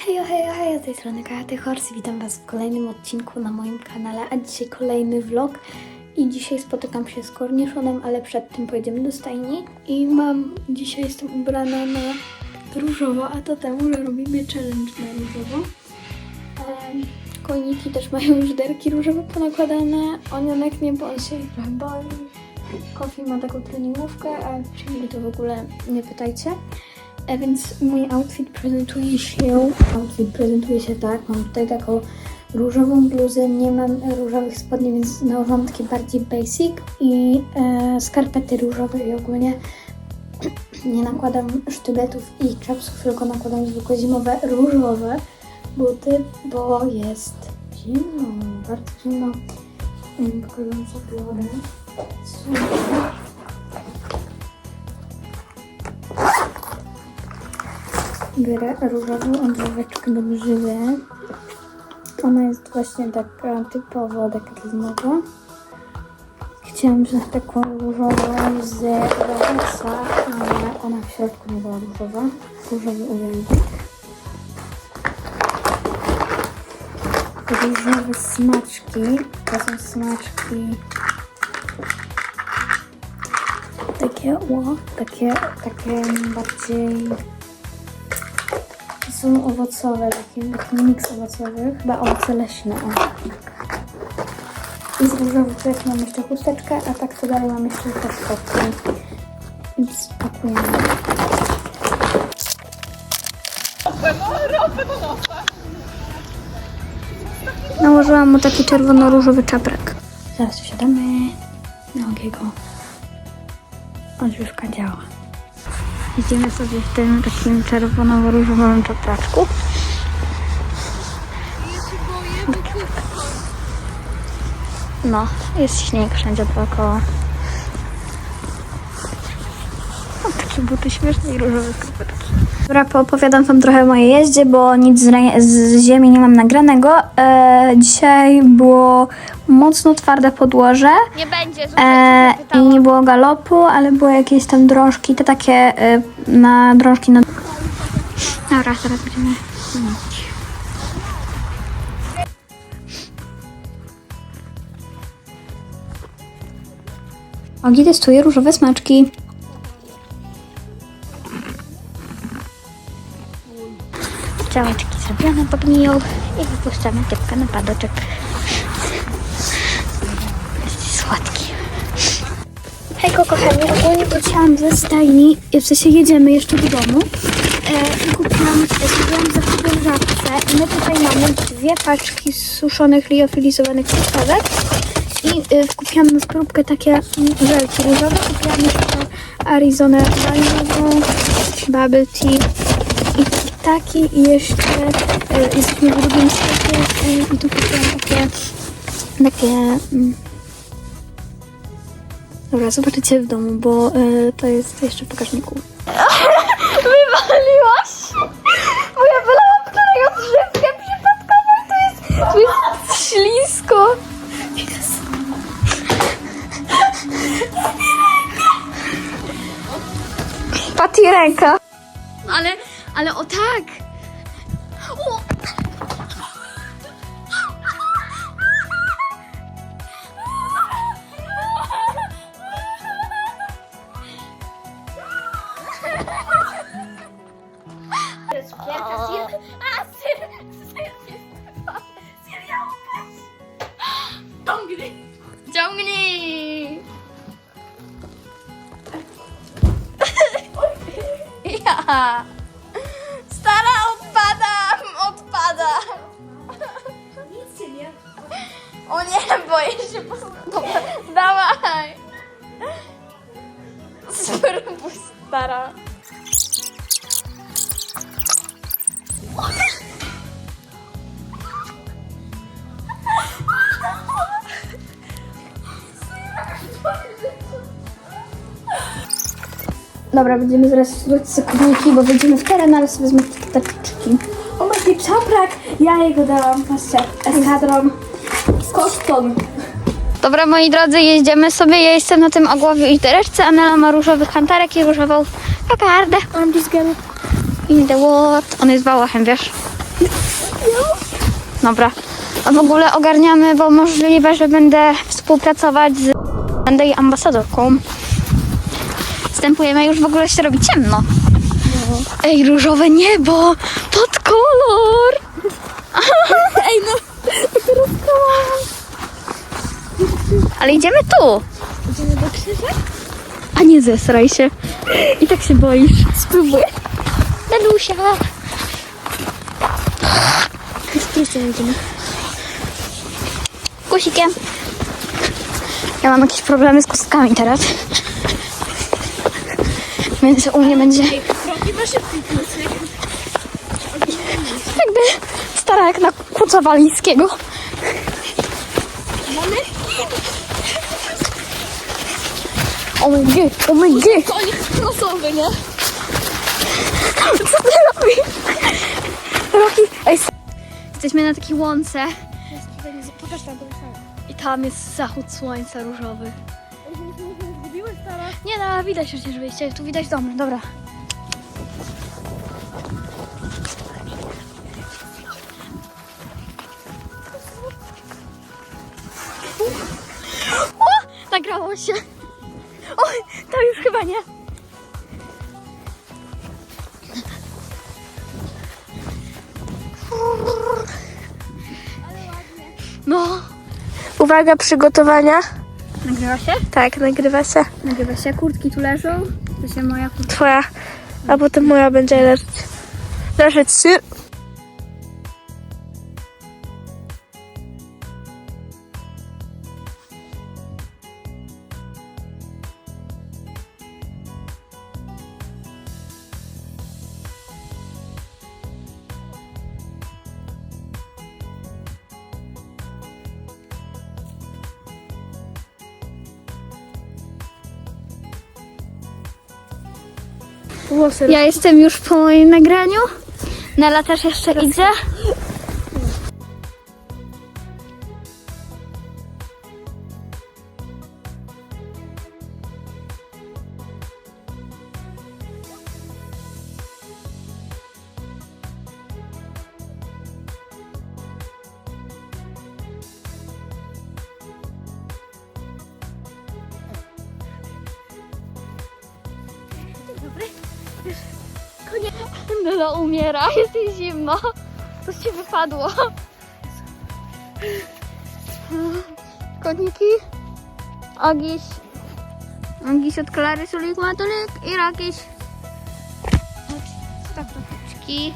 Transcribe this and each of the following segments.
Hejo, hejo, hejo, z tej strony Kajaty Horse. Witam Was w kolejnym odcinku na moim kanale, a dzisiaj kolejny vlog. I dzisiaj spotykam się z korniszonem, ale przed tym pojedziemy do stajni. I mam, dzisiaj jestem ubrana na różowo, a to temu, że robimy challenge na różowo. Em, Kojniki też mają już derki różowe ponakładane. Onionek nie, bo on się trochę boi. Kofi ma taką treningówkę, a czyli to w ogóle nie pytajcie. E, więc mój outfit prezentuje się. Outfit prezentuje się tak. Mam tutaj taką różową bluzę, nie mam różowych spodni, więc nałożyłam takie bardziej basic i e, skarpety różowe i ogólnie nie nakładam sztyletów i czapsów, tylko nakładam zwykłe zimowe różowe buty, bo jest zimno, bardzo zimno. Pokażę sobie Biorę różową odżyweczkę do grzywy. Ona jest właśnie taka typowo dekalinowa. Chciałam wziąć taką różową z Rolexa, ale ona w środku nie była różowa. Różowy ujęty. Różowe smaczki. To są smaczki takie, o, takie, takie bardziej są owocowe, taki, miks owocowy, chyba owoce leśne. O, tak. I z różowych też mam jeszcze chusteczkę, a tak to dalej mam jeszcze te spodki. Więc spakujemy. Nałożyłam mu taki czerwono-różowy czaprek. Zaraz wsiadamy na ogiego. Odżywka działa. Idziemy sobie w tym takim czerwono-różowym czapraczku. No, jest śnieg wszędzie dookoła. Mam takie buty śmieszne i różowe skarpetki. Dobra, poopowiadam wam trochę o mojej jeździe, bo nic z, z ziemi nie mam nagranego. E, dzisiaj było mocno twarde podłoże. Nie będzie, E, I nie było galopu, ale były jakieś tam drążki, te takie e, na drążki na... Dobra, teraz będziemy. Ogi testuje różowe smaczki. Strzałeczki zrobione pogniją i wypuszczamy typkę na padoczek. Hejko kochani, ogólnie wróciłam ze stajni, w sensie jedziemy jeszcze do domu. E, i kupiłam, kupiłam zakupy w i my tutaj mamy dwie paczki suszonych, liofilizowanych truskawek i e, kupiłam na próbkę takie żelki różowe, kupiłam jeszcze Arizonę wanilową, bubble tea i taki i jeszcze e, jesteśmy w drugim sklepie e, i tu kupiłam takie takie mm, Dobra, zobaczycie w domu, bo e, to jest jeszcze w pokaźniku. Wywaliłaś? Bo ja wylałam wczoraj odżywkę przypadkowo i to jest, to jest ślisko. Pati ręka. Ale, ale o tak. Dobra, będziemy zaraz słuchać zakupniki, bo wejdziemy w teren, ale sobie wezmę te taczki. O, masz mi czaprak! Ja jego dałam, patrzcie, eskadron z kosztą. Dobra, moi drodzy, jedziemy sobie. Ja jestem na tym ogłowiu i dereczce. Anela ma różowy kantarek i różową kokardę. Mam disgenu. In the world. On jest bałachem, wiesz? Dobra. A w ogóle ogarniamy, bo możliwe, że będę współpracować z... Będę jej ambasadorką. Wstępujemy, już w ogóle się robi ciemno. Ej, różowe niebo! Pod kolor! Ej, no. Ale idziemy tu! Idziemy do krzyża? A nie zesraj się. I tak się boisz. Spróbuję. Dadusia! Jeszcze idziemy. Gusikiem. Ja mam jakieś problemy z kostkami teraz. Więc u mnie będzie jakby stara jak na kuca walijskiego. Mamy? O my god, o my god. Konik crossowy, nie? Co ty robisz? Roki, ej, Jesteśmy na takiej łące Pokaż tam, pokaż tam. i tam jest zachód słońca różowy. Nie no, widać przecież wyjście, tu widać dom, dobra. O, nagrało się. Oj, to już chyba nie. No. Uwaga, przygotowania. Nagrywa się? Tak, nagrywa się. Nagrywa się. Kurtki tu leżą. To się moja kurtka. Twoja, a potem moja będzie leżeć. Leżeć się. Włosy. Ja jestem już po moim nagraniu. Nela też jeszcze idzie. Nela umiera, jest jej zimno. To ci wypadło. Koniki. Ogiś. Ogiś od Klary Sulik Matulik i Rakiś. Tak, troszeczki.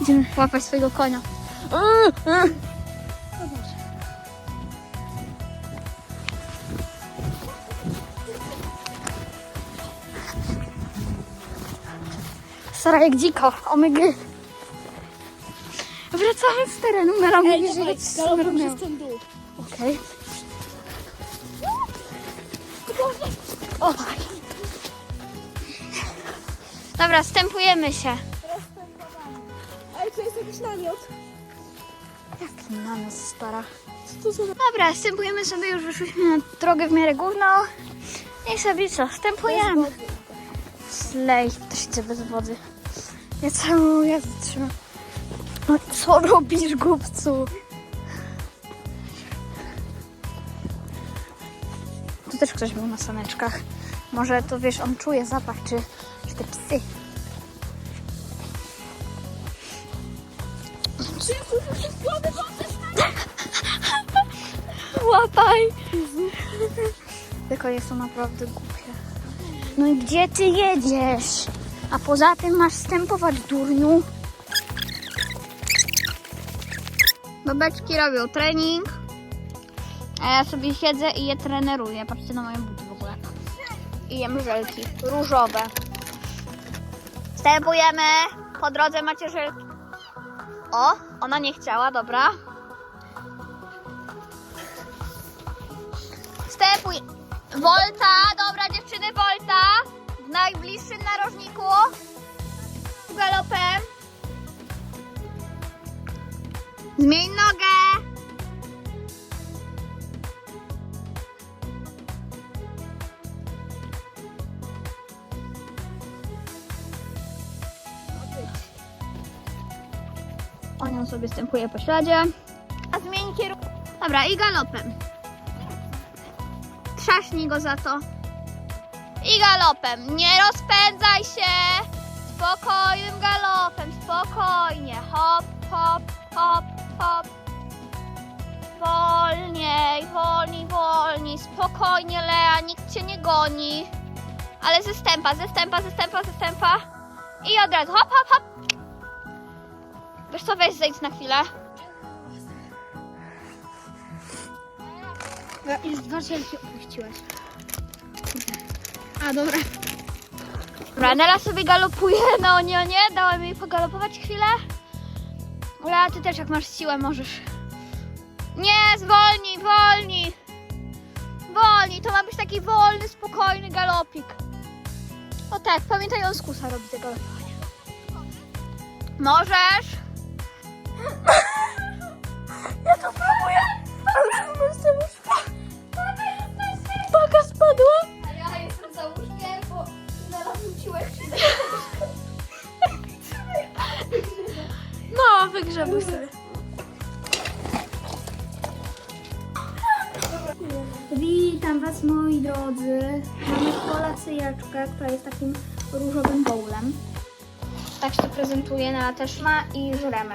Idziemy łapać swojego konia. Stara jak dziko, omygy. Wracamy z terenu, Mela mówi, że jest dół. Okej. O. Dobra, stępujemy się. Ej, to jest jakiś namiot. Jaki namiot stara. Co to za... Dobra, stępujemy sobie, już wyszliśmy na drogę w miarę główną. I sobie co, stępujemy. Slej, też idzie bez wody. Ja całą jazdę trzymam. No co robisz, głupcu? Tu też ktoś był na saneczkach. Może to wiesz, on czuje zapach, czy, czy te psy. Łapaj! Tylko jest to naprawdę głupie. No i gdzie ty jedziesz? A poza tym masz stępować, durniu. Babeczki robią trening, a ja sobie siedzę i je treneruję. Patrzcie na moje buty w ogóle. I jem żelki różowe. Wstępujemy. Po drodze macie żelki. O, ona nie chciała, dobra. Wstępuj. Volta, dobra dziewczyny, Volta. Najbliższym narożniku. Galopem. Zmień nogę. On ją sobie stępuje po śladzie. A zmieni kierunek. Dobra, i galopem. Trzaśnij go za to. I galopem. Nie rozpędzaj się. Spokojnym galopem, spokojnie. Hop, hop, hop, hop. Wolniej, wolniej, wolniej. Spokojnie, Lea, nikt cię nie goni. Ale ze stępa, ze stępa, ze stępa, ze stępa. I od razu hop, hop, hop. Wiesz co, weź zejdź na chwilę. Już dwa cielki opuściłeś. A, dobra. Dobra, Nela sobie galopuje na onionie. Dałem jej pogalopować chwilę. Lea, ty też jak masz siłę możesz. Nie, zwolnij, wolnij. Wolnij, to ma być taki wolny, spokojny galopik. O tak, pamiętaj, on z kusa robi tego galopowania. Możesz. Ja to próbuję, ale już... wygrzebuj sobie. Witam Was moi drodzy. Mamy kolacyjeczkę, która jest takim różowym bowlem. Tak się prezentuje na też ma i żremy.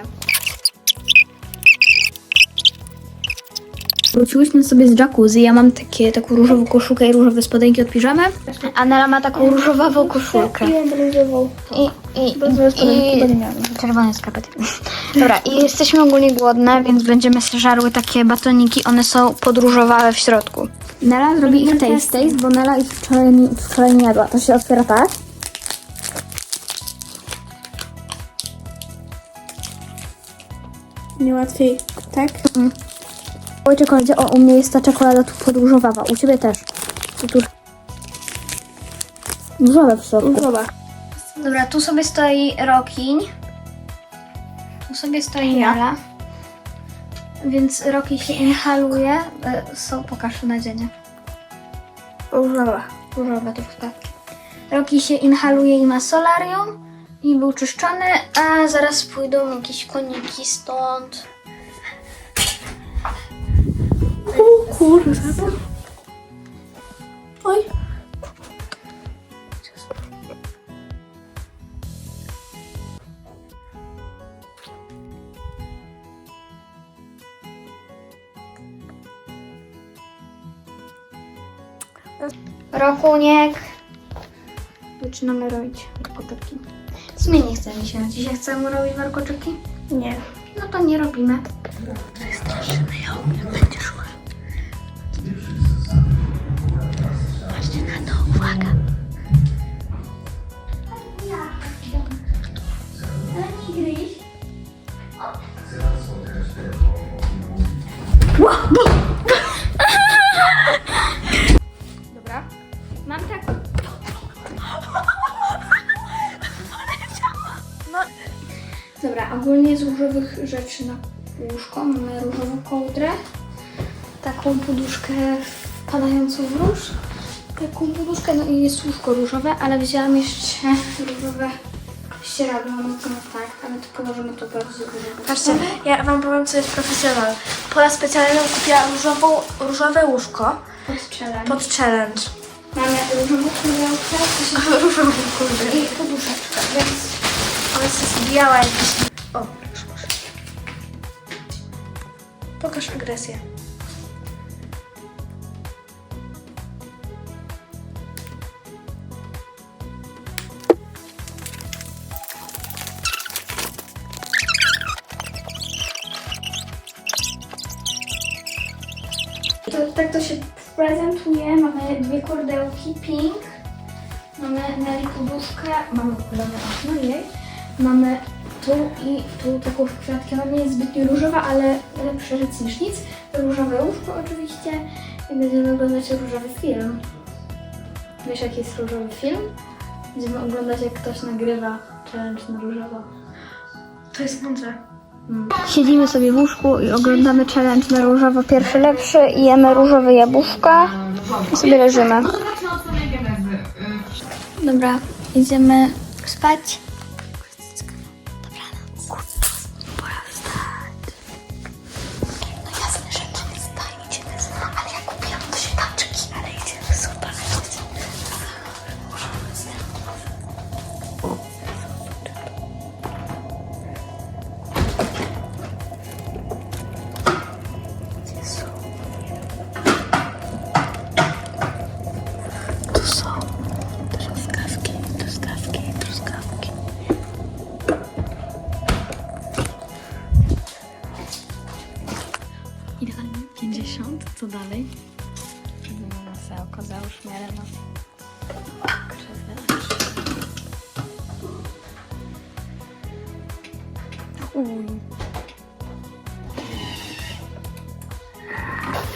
Wróciłyśmy sobie z jacuzzi. Ja mam takie, taką różową koszulkę i różowe spodenki od piżamy. A Nela ma taką różowawą koszulkę. różową. I, i, nie i miałam. czerwone skarpety. Dobra, i jesteśmy ogólnie głodne, więc będziemy sobie żarły takie batoniki. One są podróżowawe w środku. Nela zrobi ich taste taste, bo Nela ich wczoraj, nie- wczoraj nie jadła. To się otwiera tak. Niełatwiej, tak? Oj, czekoladzie, o, u mnie jest ta czekolada tu podróżowawa. U Ciebie też. Tu, tu. Różowe w środku. Różowa. Dobra, tu sobie stoi Rokiń. Tu sobie stoi Nala. Więc Roki się inhaluje. E, Są, pokaż nadzienie. Różowa. Różowe truskawki. Roki się inhaluje i ma solarium. I był czyszczony, a zaraz pójdą jakieś koniki stąd. O kurde. Oj. Rokuniek. Zaczynamy robić warkoczyki. W sumie nie chce mi się. Dzisiaj chcemy robić warkoczyki? Nie. No to nie robimy. Dobra. Mam tak. Dobra, ogólnie z różowych rzeczy na łóżko mamy różową kołdrę, taką poduszkę wpadającą w róż, taką poduszkę, no i jest łóżko różowe, ale wzięłam jeszcze różowe ścieradło, no tak, ale to położymy to bardzo różowe. Patrzcie, ja wam powiem, co jest profesjonal. Pola specjalną kupiła różową, różowe łóżko Pod challenge. pod challenge. Mamy różową kurdełkę różową kurde. i poduszeczkę, więc Ona się zbijała jakiś... O, już może. Pokaż agresję. Tak to się prezentuje. Mamy dwie kordełki pink. Mamy Nelly poduszkę. Mamy układane okno jej. Mamy tu i tu taką w kwiatki. Ona nie jest zbytnio różowa, ale lepsze rzecz niż nic. Różowe łóżko oczywiście. I będziemy oglądać różowy film. Wiesz jaki jest różowy film? Będziemy oglądać jak ktoś nagrywa challenge na różowo. To jest mądre. Siedzimy sobie w łóżku i oglądamy challenge na różowo pierwszy lepszy i jemy różowe jabłuszka i sobie leżymy. Dobra, idziemy spać.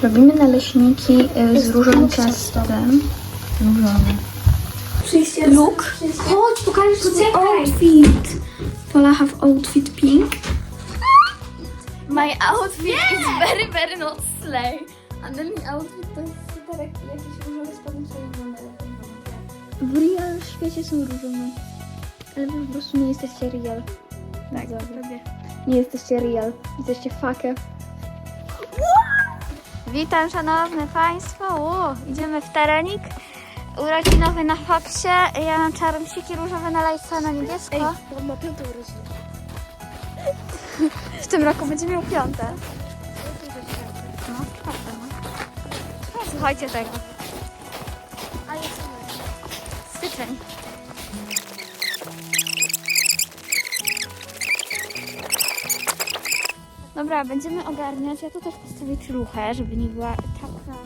Robimy naleśniki y, z różowym ciastem. Różowe. Look. Chodź, pokażesz sobie outfit. Pola have outfit pink. My outfit is very, very not slay. A ten outfit to jest super jak jakiś różowy spodnie, który wygląda W real świecie są różowe. Ale wy po prostu nie jesteście real. Tak, dobrze. Nie jesteście real. Jesteście fake. Witam szanowne państwo. O, idziemy w terenik. Urodzinowy na faksie. Ja mam czarnczyki różowe na lajca na niebiesko. on ma piątą rodzinę. W tym roku będzie miał piąte. No, czwarte. No, Słuchajcie tego. A jest Styczeń. Dobra, będziemy ogarniać. Ja tu też postawię czuchę, żeby nie była taka.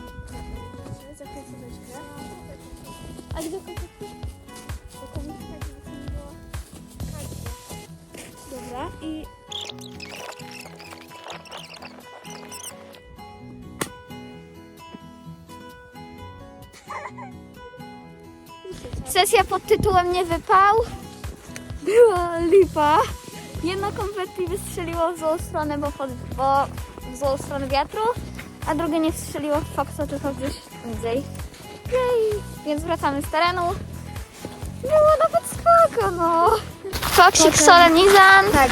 A gdzie Dobra, i Sesja pod tytułem Nie wypał. Była lipa. Jedno konfetti wystrzeliło w złą stronę, bo, pod, bo w złą stronę wiatru, a drugie nie strzeliło w Foxa, tylko gdzieś niżej. Jej. Więc wracamy z terenu. Było nawet spoko, no. Foxik solenizan. Tak.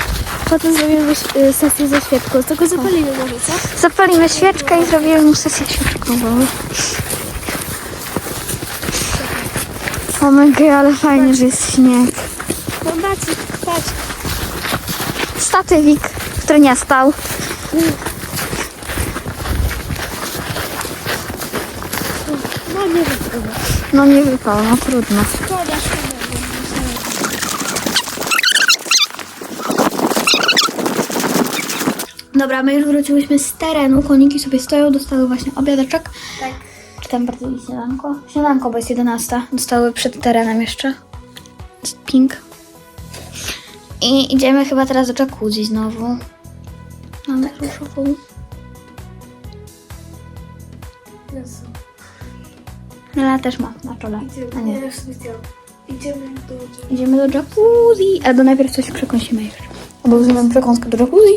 Potem zrobimy y, sesję ze świeczką. Tylko zapalimy może, co? Zapalimy świeczkę i zrobimy mu sesję świeczkową. O mega, ale fajnie, że jest śnieg. Statywik, który nie stał. No nie wiem. No nie wypał, no trudno. Dobra, my już wróciłyśmy z terenu. Koniki sobie stoją, dostały właśnie obiadeczek. Tak. Czy tam bardziej śniadanko? Śniadanko, bo jest 11. Dostały przed terenem jeszcze. Pink. I idziemy chyba teraz do jacuzzi znowu. Mamy różową. Jezu. Ela też ma na czole. A Idziemy, nie. ja już sobie zdjęłam. Idziemy do Idziemy do jacuzzi. Albo najpierw coś przekąsimy jeszcze. Obowiązujemy przekąskę do jacuzzi.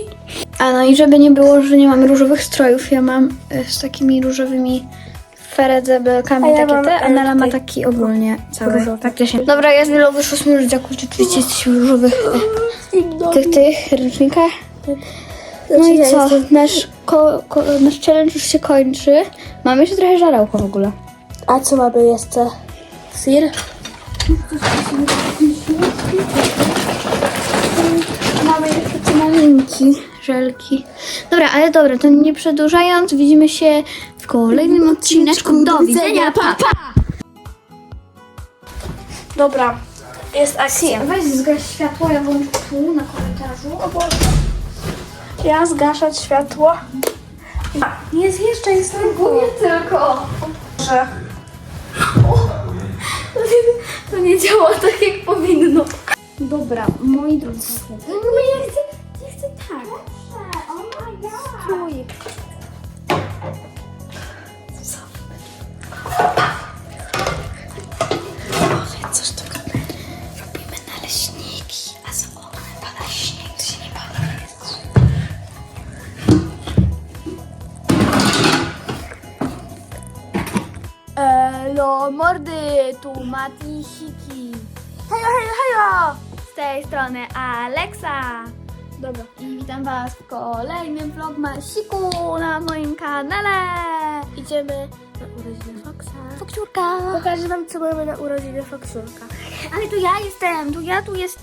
A no i żeby nie było, że nie mamy różowych strojów, ja mam y, z takimi różowymi feredzeblkami A ja takie mam, te, a e, Nela ma taki ogólnie cały. różowy. Tak, się. Dobra, ja z wyszłyśmy już z jacuzzi, oczywiście jesteśmy w różowych tych, tych ręcznikach. No i co? Nasz, ko, ko, nasz challenge już się kończy. Mamy jeszcze trochę żarełko w ogóle. A co mamy jeszcze? Sir? Mamy jeszcze te malinki, żelki. Dobra, ale dobra, to nie przedłużając, widzimy się w kolejnym odcineczku. Do widzenia, pa, pa! Dobra, jest akcja. Weź zgaś światło, ja włączę tu na korytarzu. O Boże. Ja zgaszać światło. Nie zjeżdżaj z tego. tylko. Że To nie działa tak, jak powinno. Dobra, moi drodzy. No ja chcę, chcę tak. Oh. Strój. coś tego. Robimy naleśniki, a za oknem pada śnieg, to się nie pada. Elo, mordy, tu Mati Siki. Hejo, hejo, hejo! Z tej strony Alexa. Dobra. I witam Was w kolejnym vlogmasiku na moim kanale. Idziemy na urodziny Foxa. Fokciurka. Pokażę wam, co mamy na urodziny Foxurka. Ale tu ja jestem, tu ja tu jest.